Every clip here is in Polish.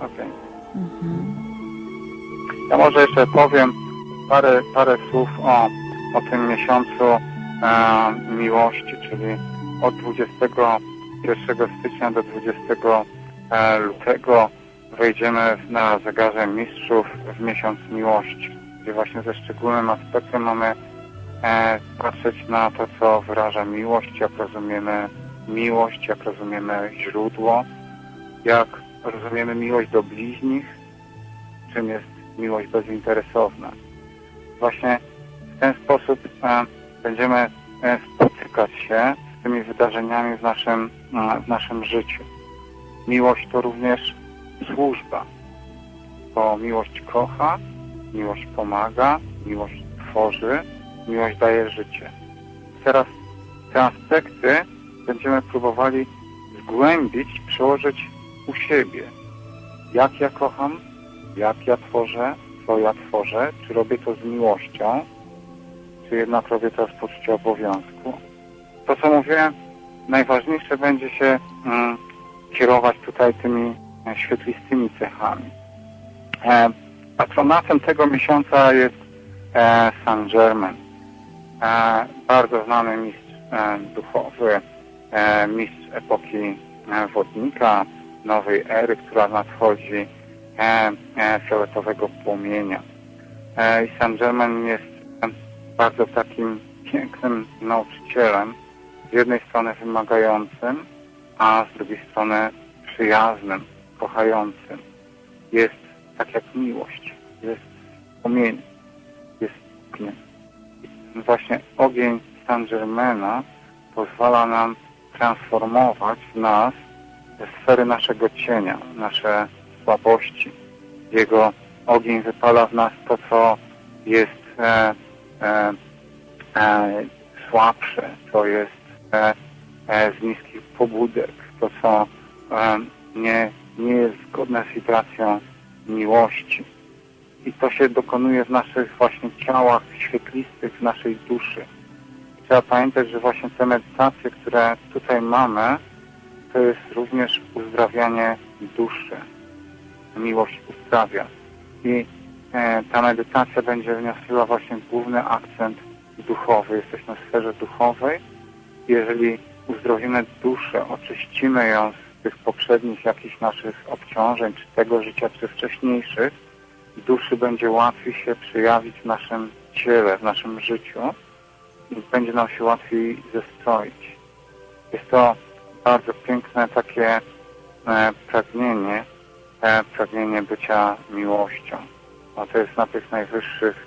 Okej. Mhm. Ja może jeszcze powiem parę, parę słów o, o tym miesiącu e, miłości, czyli od 21 stycznia do 20 e, lutego wejdziemy na zegarze mistrzów w miesiąc miłości, gdzie właśnie ze szczególnym aspektem mamy e, patrzeć na to, co wyraża miłość, jak rozumiemy miłość, jak rozumiemy źródło, jak rozumiemy miłość do bliźnich, czym jest miłość bezinteresowna. Właśnie w ten sposób e, będziemy e, spotykać się z tymi wydarzeniami w naszym, e, w naszym życiu. Miłość to również służba, bo miłość kocha, miłość pomaga, miłość tworzy, miłość daje życie. Teraz te aspekty będziemy próbowali zgłębić, przełożyć u siebie. Jak ja kocham, jak ja tworzę, co ja tworzę, czy robię to z miłością, czy jednak robię to z poczucia obowiązku. To, co mówiłem, najważniejsze będzie się mm, kierować tutaj tymi e, świetlistymi cechami. E, patronatem tego miesiąca jest e, Saint Germain. E, bardzo znany mistrz e, duchowy, e, mistrz epoki e, wodnika, nowej ery, która nadchodzi, e, e, fioletowego płomienia. E, I Saint Germain jest e, bardzo takim pięknym nauczycielem, z jednej strony wymagającym, a z drugiej strony przyjaznym, kochającym. Jest tak jak miłość, jest płomień, jest ognie. I Właśnie ogień Saint Germaina pozwala nam transformować w nas sfery naszego cienia, nasze słabości. Jego ogień wypala w nas to, co jest e, e, e, słabsze, co jest e, e, z niskich pobudek, to, co e, nie, nie jest zgodne z wibracją miłości. I to się dokonuje w naszych właśnie ciałach świetlistych, w naszej duszy. Trzeba pamiętać, że właśnie te medytacje, które tutaj mamy, to jest również uzdrawianie duszy. Miłość uzdrawia. I e, ta medytacja będzie wnosiła właśnie główny akcent duchowy. Jesteśmy w sferze duchowej. Jeżeli uzdrowimy duszę, oczyścimy ją z tych poprzednich jakichś naszych obciążeń, czy tego życia, czy wcześniejszych, duszy będzie łatwiej się przejawić w naszym ciele, w naszym życiu i będzie nam się łatwiej zestroić. Jest to bardzo piękne takie e, pragnienie, e, pragnienie bycia miłością. No to jest na tych najwyższych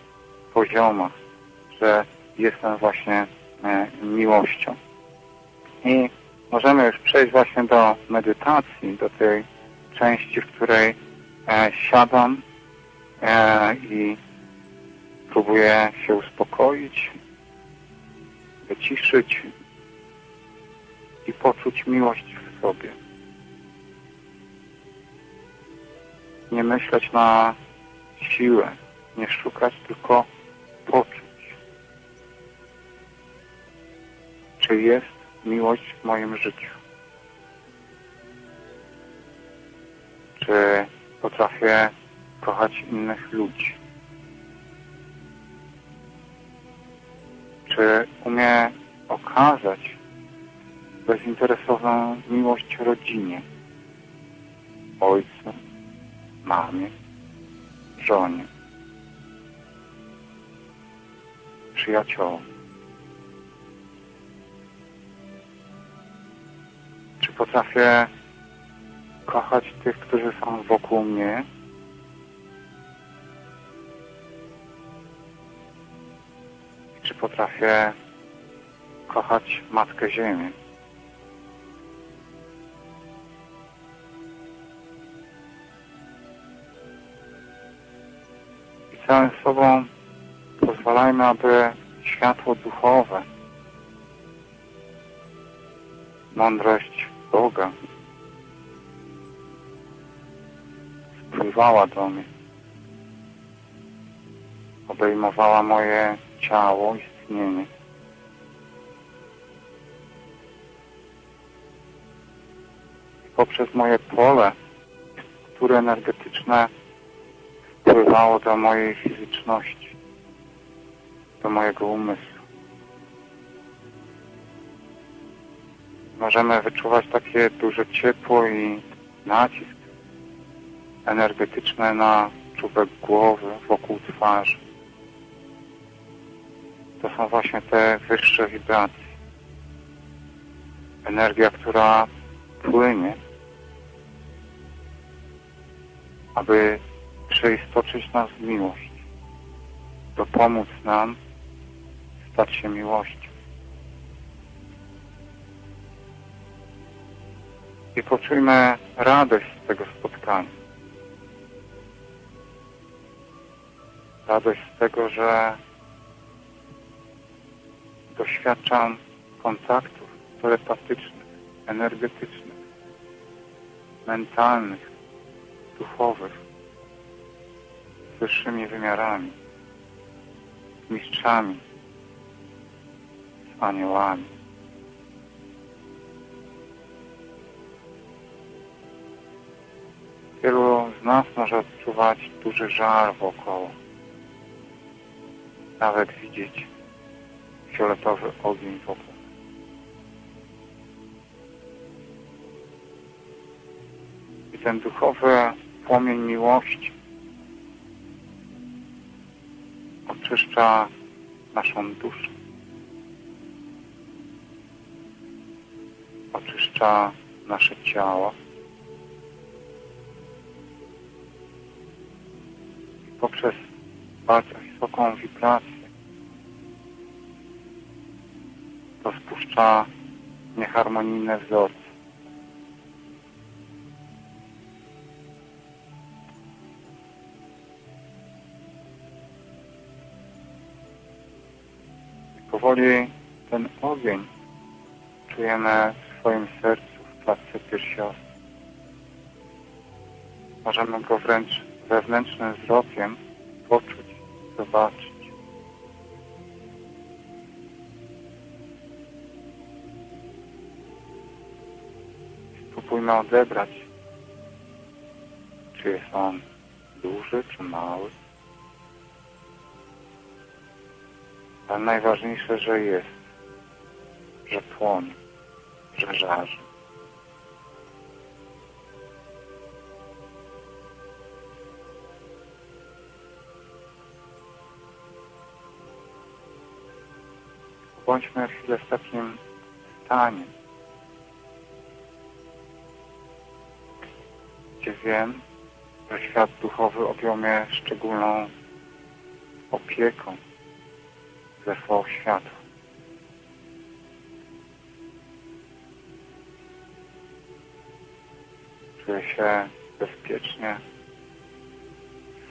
poziomach, że jestem właśnie e, miłością. I możemy już przejść właśnie do medytacji, do tej części, w której siadam i próbuję się uspokoić, wyciszyć i poczuć miłość w sobie. Nie myśleć na siłę, nie szukać, tylko poczuć. Czy jest miłość w moim życiu? Czy potrafię kochać innych ludzi? Czy umie okazać bezinteresowną miłość rodzinie, ojcu, mamie, żonie, przyjaciołom? Czy potrafię kochać tych, którzy są wokół mnie? Czy potrafię kochać Matkę Ziemię? Całym sobą pozwalajmy, aby światło duchowe, mądrość Boga spływała do mnie, obejmowała moje ciało, istnienie. Poprzez moje pole struktury energetyczne wpływało do mojej fizyczności, do mojego umysłu. Możemy wyczuwać takie duże ciepło i nacisk energetyczny na czubek głowy, wokół twarzy. To są właśnie te wyższe wibracje. Energia, która płynie, aby przeistoczyć nas w miłość, dopomóc nam stać się miłością. I poczujmy radość z tego spotkania. Radość z tego, że doświadczam kontaktów telepatycznych, energetycznych, mentalnych, duchowych wyższymi wymiarami, mistrzami, z aniołami. Wielu z nas może odczuwać duży żar wokoło. Nawet widzieć fioletowy ogień wokół. I ten duchowy płomień miłości oczyszcza naszą duszę. Oczyszcza nasze ciało. I poprzez bardzo wysoką wibrację rozpuszcza nieharmonijne wzorce. Powoli ten ogień czujemy w swoim sercu, w klatce piersiowskiej. Możemy go wręcz wewnętrznym wzrokiem poczuć, zobaczyć. Spróbujmy odebrać, czy jest on duży, czy mały. Ale najważniejsze, że jest, że płonie, że żarzy. Bądźmy chwilę w takim stanie, gdzie wiem, że świat duchowy objął mnie szczególną opieką, zesłał światło. Czuję się bezpiecznie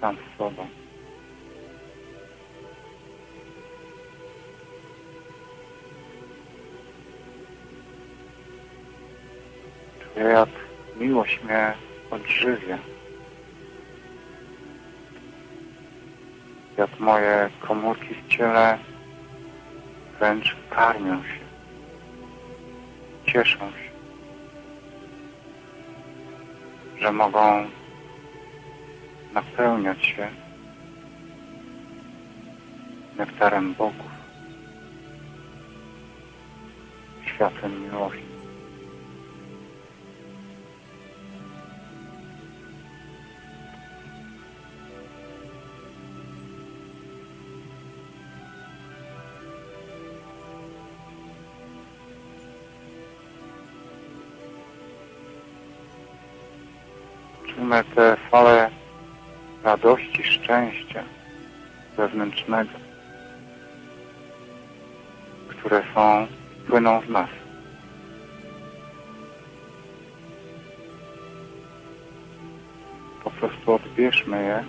sam z sobą. Czuję, jak miłość mnie odżywia. Jak moje komórki w ciele wręcz karmią się, cieszą się, że mogą napełniać się nektarem Bogów, światłem miłości. Te fale radości, szczęścia wewnętrznego, które są, płyną w nas. Po prostu odbierzmy je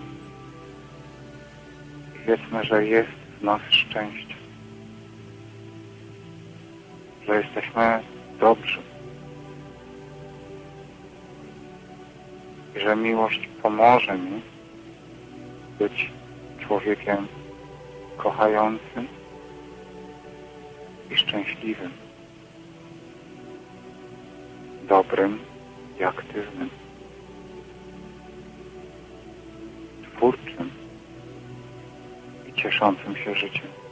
i wiedzmy, że jest w nas szczęście. Że jesteśmy dobrzy. i że miłość pomoże mi być człowiekiem kochającym i szczęśliwym, dobrym i aktywnym, twórczym i cieszącym się życiem.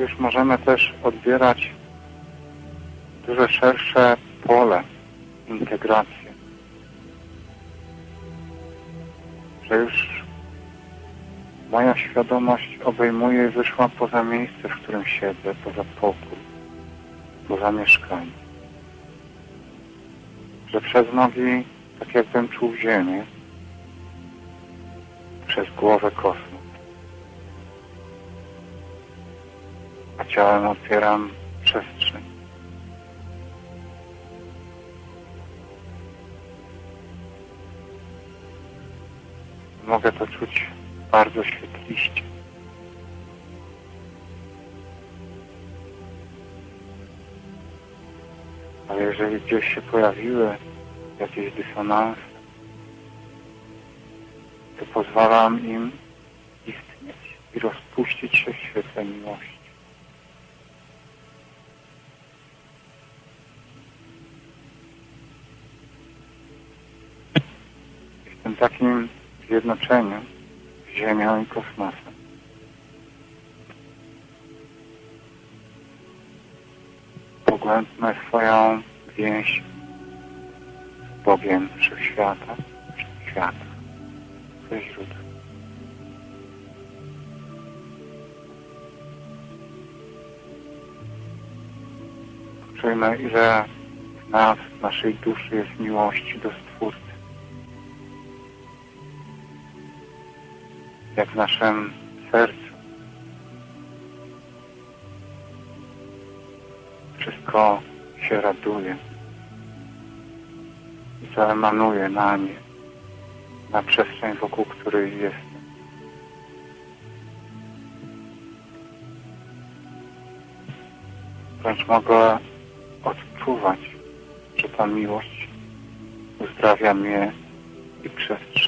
Już możemy też odbierać dużo szersze pole integracji. Że już moja świadomość obejmuje i wyszła poza miejsce, w którym siedzę, poza pokój, poza mieszkanie. Że przez nogi, tak jakbym czuł ziemię, przez głowę kosmos. Ciałem otwieram przestrzeń. Mogę to czuć bardzo świetliście. Ale jeżeli gdzieś się pojawiły jakieś dysonanse, to pozwalam im istnieć i rozpuścić się w świetle miłości. Takim zjednoczeniem z Ziemią i kosmosem. Pogłębmy swoją więź z Bogiem Wszechświata, Wszechświata, ze źródła. Czujmy, ile w nas, w naszej duszy jest miłości do Stwórcy. Jak w naszym sercu. Wszystko się raduje i co emanuje na nie, na przestrzeń, wokół której jestem. Wręcz mogę odczuwać, że ta miłość uzdrawia mnie i przestrzeń.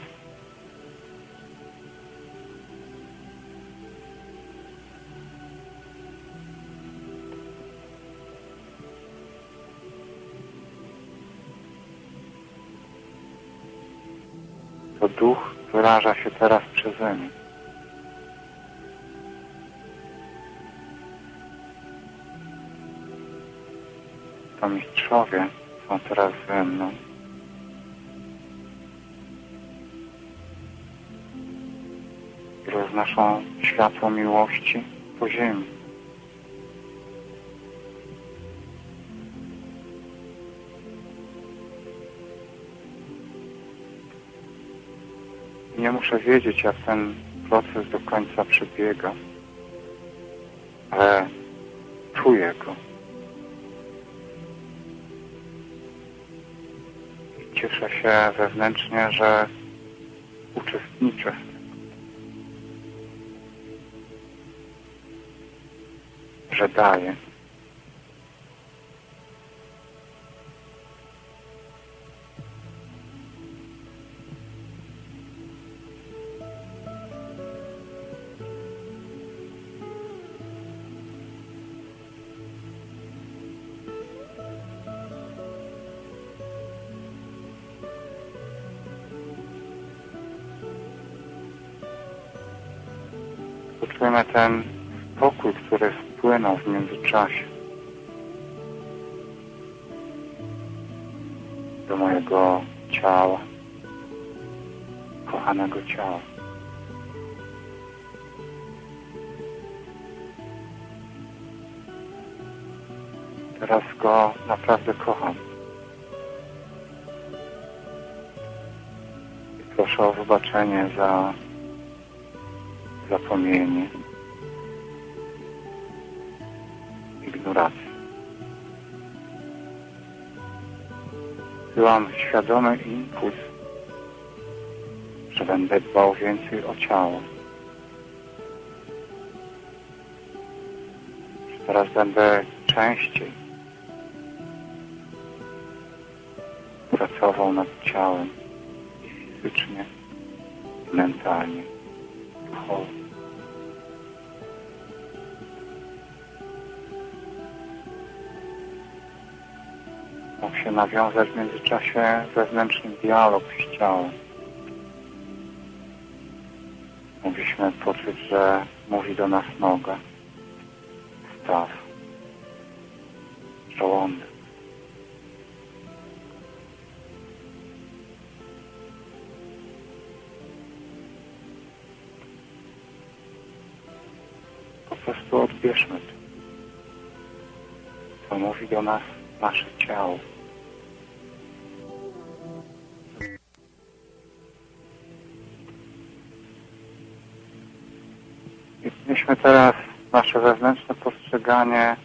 Duch wyraża się teraz przeze mnie. To mistrzowie są teraz ze mną. I roznoszą światło miłości po ziemi. Nie muszę wiedzieć, jak ten proces do końca przebiega, ale czuję go. I cieszę się wewnętrznie, że uczestniczę w tym. Że daję. Poczujemy ten spokój, który spłynął w międzyczasie do mojego ciała, kochanego ciała. Teraz go naprawdę kocham. I proszę o wybaczenie za zapomnienie, ignorację. Byłam świadomy impuls, że będę dbał więcej o ciało. Że teraz będę częściej pracował nad ciałem fizycznie, mentalnie, duchowo. Nawiązać w międzyczasie wewnętrzny dialog z ciałem. Mogliśmy poczuć, że mówi do nas noga, staw, żołądek. Po prostu odbierzmy to, co mówi do nas nasze ciało. I wnieśmy teraz nasze wewnętrzne postrzeganie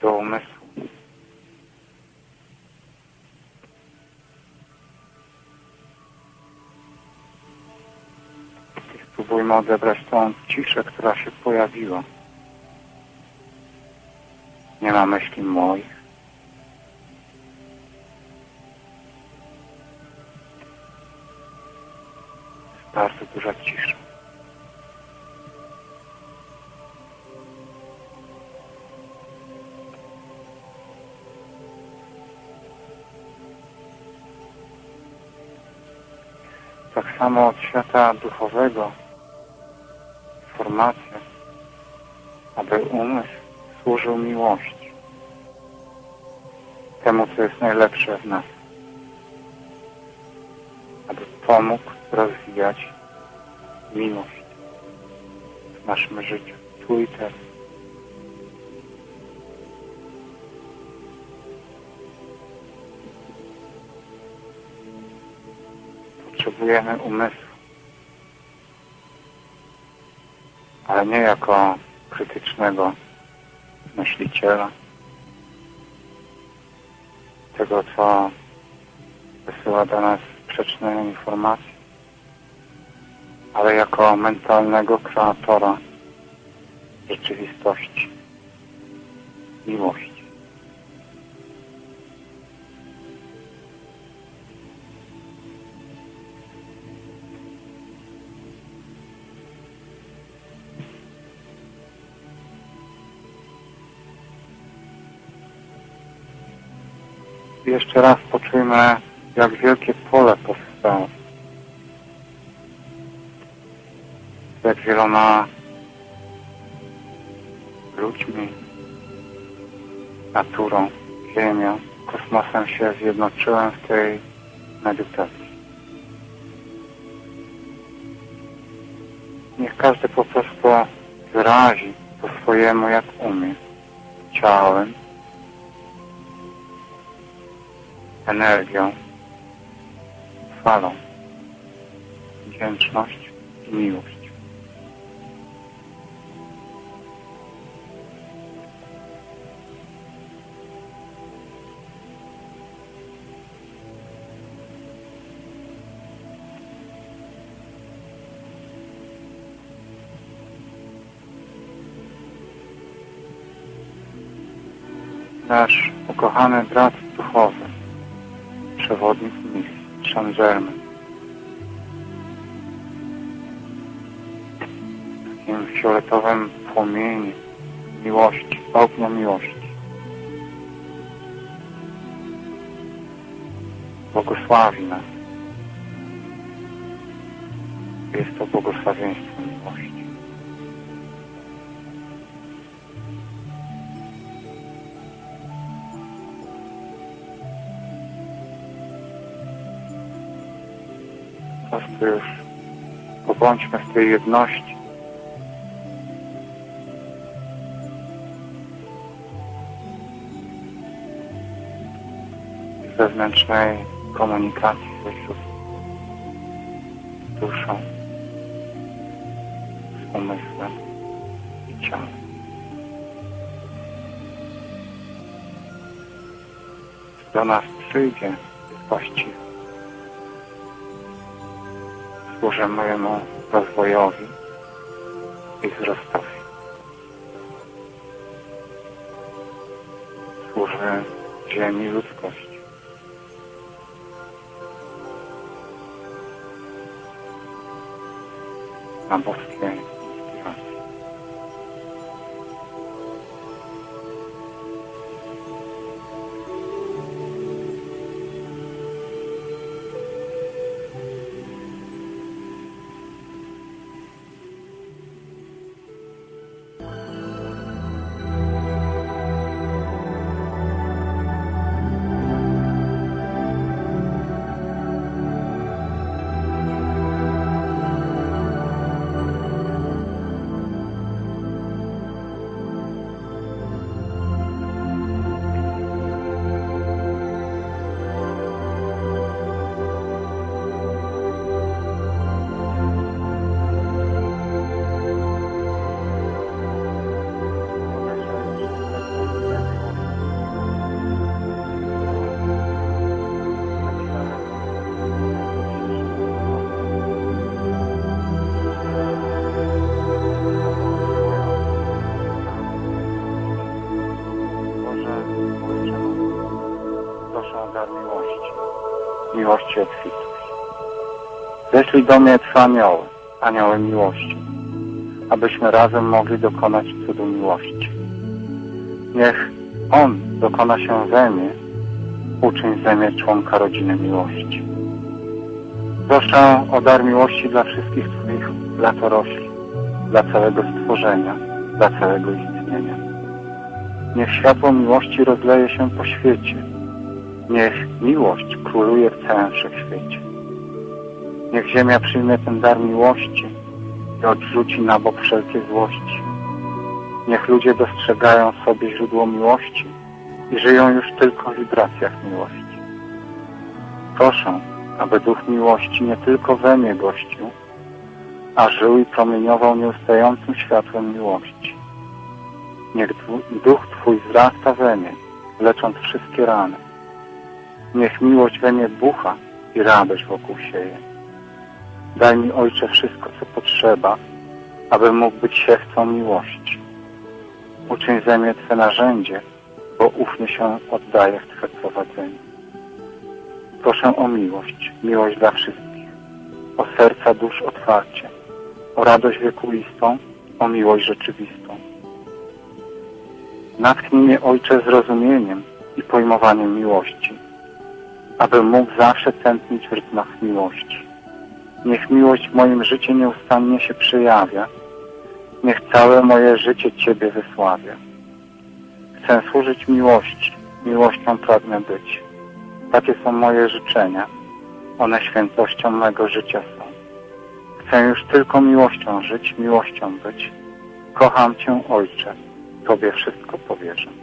do umysłu. I spróbujmy odebrać tą ciszę, która się pojawiła. Nie ma myśli moich. Bardzo duża cisza. Samo od świata duchowego. Informacja, aby umysł służył miłości, temu, co jest najlepsze w nas, aby pomógł rozwijać miłość w naszym życiu, tu i teraz. Potrzebujemy umysłu, ale nie jako krytycznego myśliciela, tego, co wysyła do nas sprzeczne informacje, ale jako mentalnego kreatora rzeczywistości, miłości. Jeszcze raz poczujmy, jak wielkie pole powstało. Jak wieloma ludźmi, naturą, ziemią, kosmosem się zjednoczyłem w tej medytacji. Niech każdy po prostu wyrazi po swojemu, jak umie, ciałem, energią, falą, wdzięczność i miłość. Nasz ukochany brat misji, Saint Germain. W takim fioletowym płomieniu miłości, ognia miłości. Błogosławi nas. Jest to błogosławieństwo miłości. Już pobądźmy w tej jedności. Wewnętrznej komunikacji ze sióstr, z duszą, z umysłem i ciałem. Do nas przyjdzie, jest służy mojemu rozwojowi i wzrostowi. Służy ziemi ludzkości. Na możliwości obfitość. Ześlij do mnie Twe anioły, anioły miłości, abyśmy razem mogli dokonać cudu miłości. Niech On dokona się we mnie, uczyń ze mnie członka rodziny miłości. Proszę o dar miłości dla wszystkich Twoich latorośli, dla całego stworzenia, dla całego istnienia. Niech światło miłości rozleje się po świecie. Niech miłość króluje w całym wszechświecie. Niech ziemia przyjmie ten dar miłości i odrzuci na bok wszelkie złości. Niech ludzie dostrzegają sobie źródło miłości i żyją już tylko w wibracjach miłości. Proszę, aby Duch Miłości nie tylko we mnie gościł, a żył i promieniował nieustającym światłem miłości. Niech Duch Twój wzrasta we mnie, lecząc wszystkie rany. Niech miłość we mnie bucha i radość wokół sieje. Daj mi, Ojcze, wszystko, co potrzeba, aby mógł być siewcą miłości. Uczyń ze mnie Twe narzędzie, bo ufnie się oddaję w Twe prowadzenie. Proszę o miłość, miłość dla wszystkich, o serca dusz otwarcie, o radość wiekuistą, o miłość rzeczywistą. Natchnij mnie, Ojcze, zrozumieniem i pojmowaniem miłości, aby mógł zawsze tętnić w rytmach miłości. Niech miłość w moim życiu nieustannie się przejawia, niech całe moje życie Ciebie wysławia. Chcę służyć miłości, miłością pragnę być. Takie są moje życzenia, one świętością mego życia są. Chcę już tylko miłością żyć, miłością być. Kocham Cię, Ojcze, Tobie wszystko powierzę.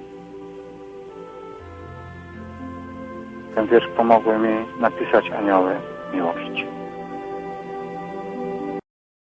Ten wiersz pomogły mi napisać anioły miłości.